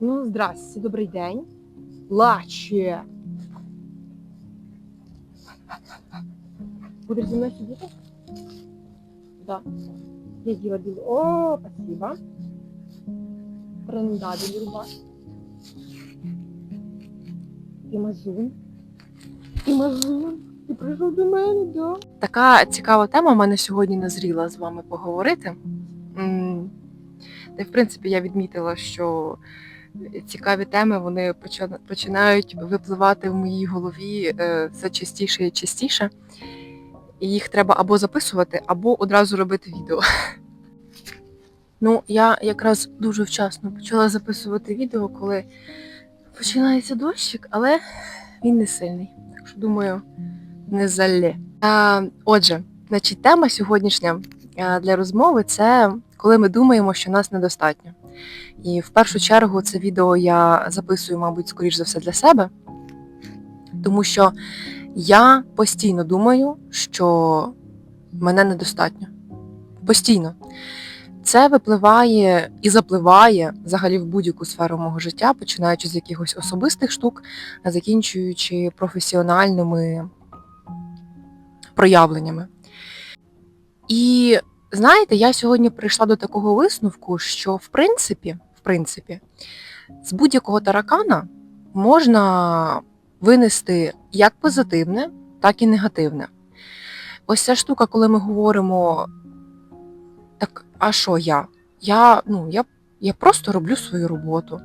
Ну, здрасте, добрий день. Лаче. Будеш зі мною сидіти? Да. Я діла білу. О, спасибо. Бренда люба. І мазун. І мазун. Ти прийшов до мене, да? Така цікава тема в мене сьогодні назріла з вами поговорити. Та в принципі я відмітила, що цікаві теми вони почина- починають випливати в моїй голові е, все частіше і частіше. І їх треба або записувати, або одразу робити відео. Ну, я якраз дуже вчасно почала записувати відео, коли починається дощик, але він не сильний. Так що думаю, не залє. Отже, значить, тема сьогоднішня е, для розмови це коли ми думаємо, що нас недостатньо. І в першу чергу це відео я записую, мабуть, скоріш за все для себе, тому що я постійно думаю, що мене недостатньо. Постійно. Це випливає і запливає взагалі в будь-яку сферу мого життя, починаючи з якихось особистих штук, закінчуючи професіональними проявленнями. І знаєте, я сьогодні прийшла до такого висновку, що в принципі, в принципі, з будь-якого таракана можна винести як позитивне, так і негативне. Ось ця штука, коли ми говоримо, так, а що я? Я, ну, я, я просто роблю свою роботу.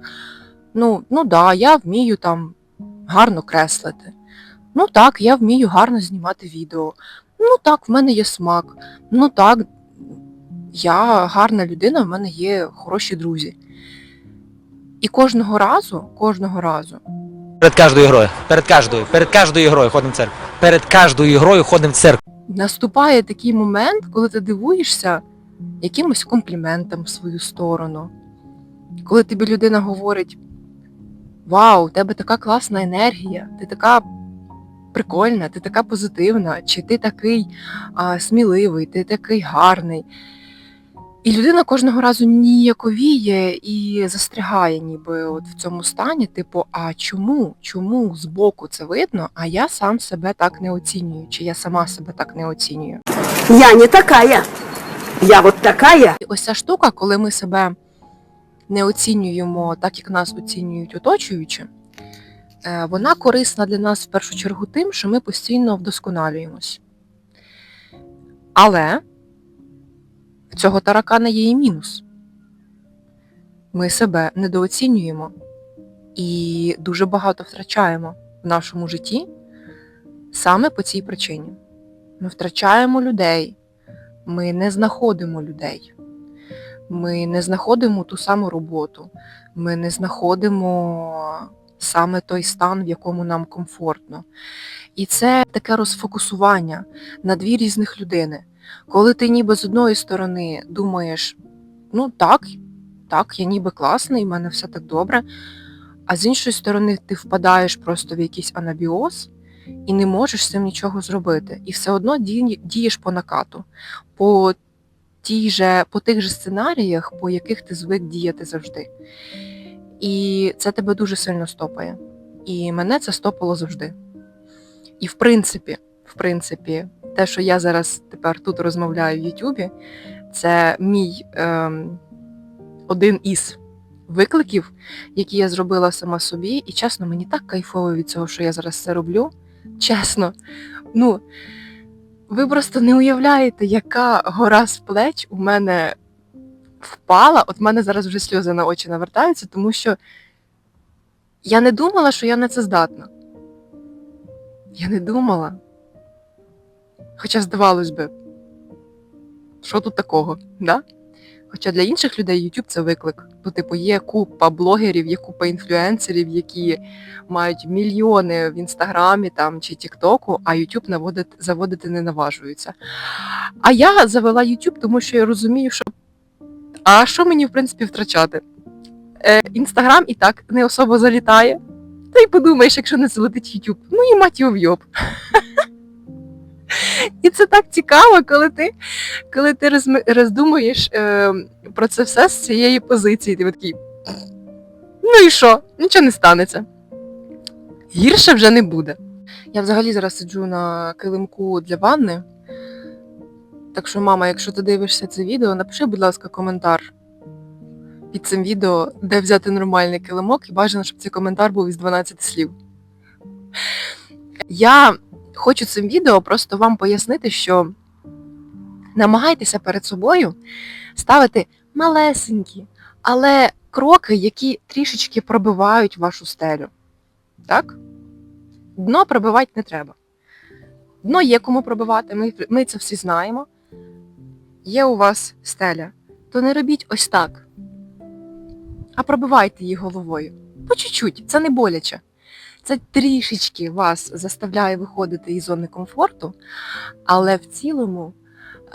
Ну, ну да, я вмію там гарно креслити. Ну так, я вмію гарно знімати відео. Ну так, в мене є смак. Ну так, я гарна людина, в мене є хороші друзі. І кожного разу, кожного разу Перед кожною грою. Перед кожною. Перед кожною грою ходимо в церкву. Перед кожною грою ходимо в церкву. наступає такий момент, коли ти дивуєшся якимось компліментам в свою сторону. Коли тобі людина говорить: Вау, у тебе така класна енергія, ти така прикольна, ти така позитивна, чи ти такий а, сміливий, ти такий гарний. І людина кожного разу ніяковіє і застрягає ніби от в цьому стані, типу, а чому? Чому збоку це видно, а я сам себе так не оцінюю, чи я сама себе так не оцінюю. Я не такая. Я вот такая. І ось ця штука, коли ми себе не оцінюємо так, як нас оцінюють оточуючі, е, вона корисна для нас в першу чергу тим, що ми постійно вдосконалюємось. Але в цього таракана є і мінус. Ми себе недооцінюємо і дуже багато втрачаємо в нашому житті саме по цій причині. Ми втрачаємо людей, ми не знаходимо людей. Ми не знаходимо ту саму роботу, ми не знаходимо саме той стан, в якому нам комфортно. І це таке розфокусування на дві різних людини. Коли ти ніби з одної сторони думаєш, ну так, так, я ніби класний, в мене все так добре, а з іншої сторони ти впадаєш просто в якийсь анабіоз і не можеш з цим нічого зробити. І все одно дієш по накату, по, тій же, по тих же сценаріях, по яких ти звик діяти завжди. І це тебе дуже сильно стопає. І мене це стопало завжди. І в принципі, в принципі, те, що я зараз тепер тут розмовляю в Ютубі, це мій ем, один із викликів, які я зробила сама собі. І чесно, мені так кайфово від цього, що я зараз це роблю. Чесно, ну, ви просто не уявляєте, яка гора з плеч у мене впала. От в мене зараз вже сльози на очі навертаються, тому що я не думала, що я на це здатна. Я не думала. Хоча здавалось би, що тут такого, да? Хоча для інших людей YouTube це виклик. Ну, типу, є купа блогерів, є купа інфлюенсерів, які мають мільйони в інстаграмі там чи Тіктоку, а YouTube наводить, заводити не наважуються. А я завела YouTube, тому що я розумію, що а що мені в принципі втрачати? Е, Інстаграм і так не особо залітає. Та й подумаєш, якщо не залетить YouTube, ну і мать його в йоб. І це так цікаво, коли ти, коли ти роздумуєш е, про це все з цієї позиції. Ти такий. Ну і що? Нічого не станеться. Гірше вже не буде. Я взагалі зараз сиджу на килимку для ванни. Так що, мама, якщо ти дивишся це відео, напиши, будь ласка, коментар під цим відео, де взяти нормальний килимок, і бажано, щоб цей коментар був із 12 слів. Я хочу цим відео просто вам пояснити, що намагайтеся перед собою ставити малесенькі, але кроки, які трішечки пробивають вашу стелю. Так? Дно пробивати не треба. Дно є кому пробивати, ми, ми це всі знаємо. Є у вас стеля, то не робіть ось так. А пробивайте її головою. По чуть-чуть, це не боляче. Це трішечки вас заставляє виходити із зони комфорту, але в цілому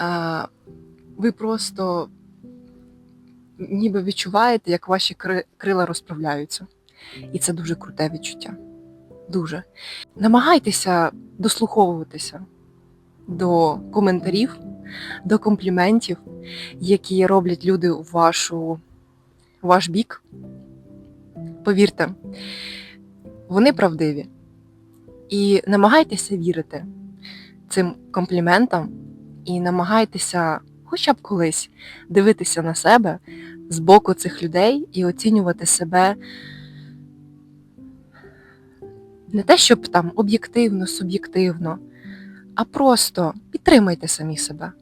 е, ви просто ніби відчуваєте, як ваші крила розправляються. І це дуже круте відчуття. Дуже. Намагайтеся дослуховуватися до коментарів, до компліментів, які роблять люди у вашу, ваш бік. Повірте, вони правдиві. І намагайтеся вірити цим компліментам і намагайтеся хоча б колись дивитися на себе з боку цих людей і оцінювати себе не те, щоб там об'єктивно, суб'єктивно, а просто підтримайте самі себе.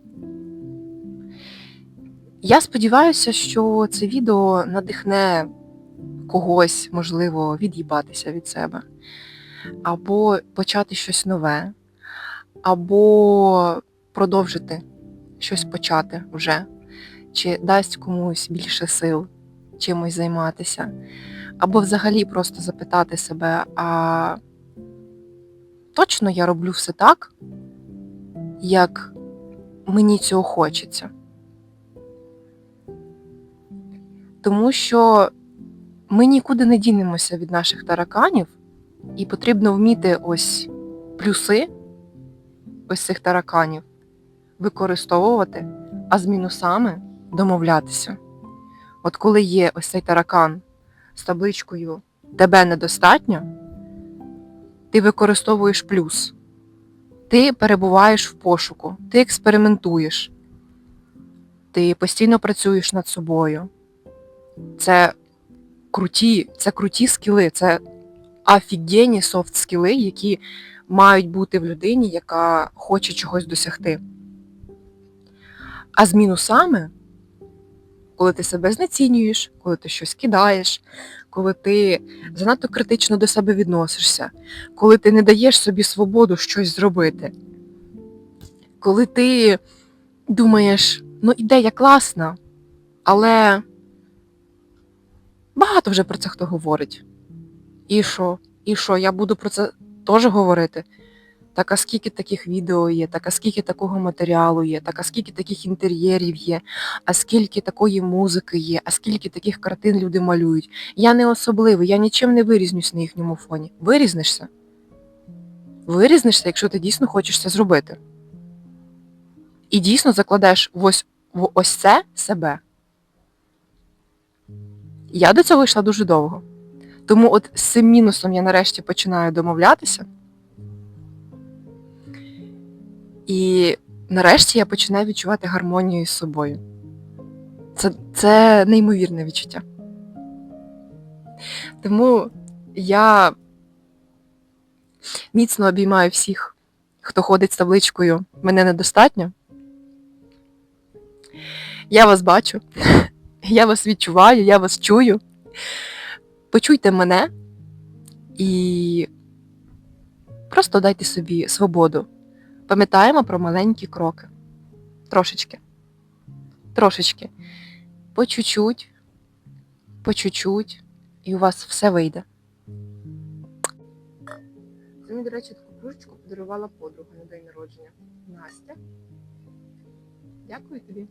Я сподіваюся, що це відео надихне когось, можливо, від'їбатися від себе, або почати щось нове, або продовжити щось почати вже, чи дасть комусь більше сил чимось займатися, або взагалі просто запитати себе, а точно я роблю все так, як мені цього хочеться. Тому що ми нікуди не дінемося від наших тараканів, і потрібно вміти ось плюси ось цих тараканів використовувати, а з мінусами домовлятися. От коли є ось цей таракан з табличкою тебе недостатньо, ти використовуєш плюс. Ти перебуваєш в пошуку, ти експериментуєш, ти постійно працюєш над собою. Це круті, це круті скіли, це офігенні софт скіли, які мають бути в людині, яка хоче чогось досягти. А з мінусами, коли ти себе знецінюєш, коли ти щось кидаєш, коли ти занадто критично до себе відносишся, коли ти не даєш собі свободу щось зробити, коли ти думаєш, ну ідея класна, але багато вже про це хто говорить. І що? І що? Я буду про це теж говорити. Так а скільки таких відео є, так а скільки такого матеріалу є, так а скільки таких інтер'єрів є, а скільки такої музики є, а скільки таких картин люди малюють. Я не особливий, я нічим не вирізнюсь на їхньому фоні. Вирізнишся? Вирізнишся, якщо ти дійсно хочеш це зробити. І дійсно закладаєш в ось, в ось це себе. Я до цього йшла дуже довго. Тому от з цим мінусом я нарешті починаю домовлятися. І нарешті я починаю відчувати гармонію з собою. Це, це неймовірне відчуття. Тому я міцно обіймаю всіх, хто ходить з табличкою Мене недостатньо. Я вас бачу, я вас відчуваю, я вас чую. Почуйте мене і просто дайте собі свободу. Пам'ятаємо про маленькі кроки. Трошечки. Трошечки. По чуть-чуть, по чуть-чуть, і у вас все вийде. Це мені, до речі, таку кружечку подарувала подруга на день народження. Настя. Дякую тобі.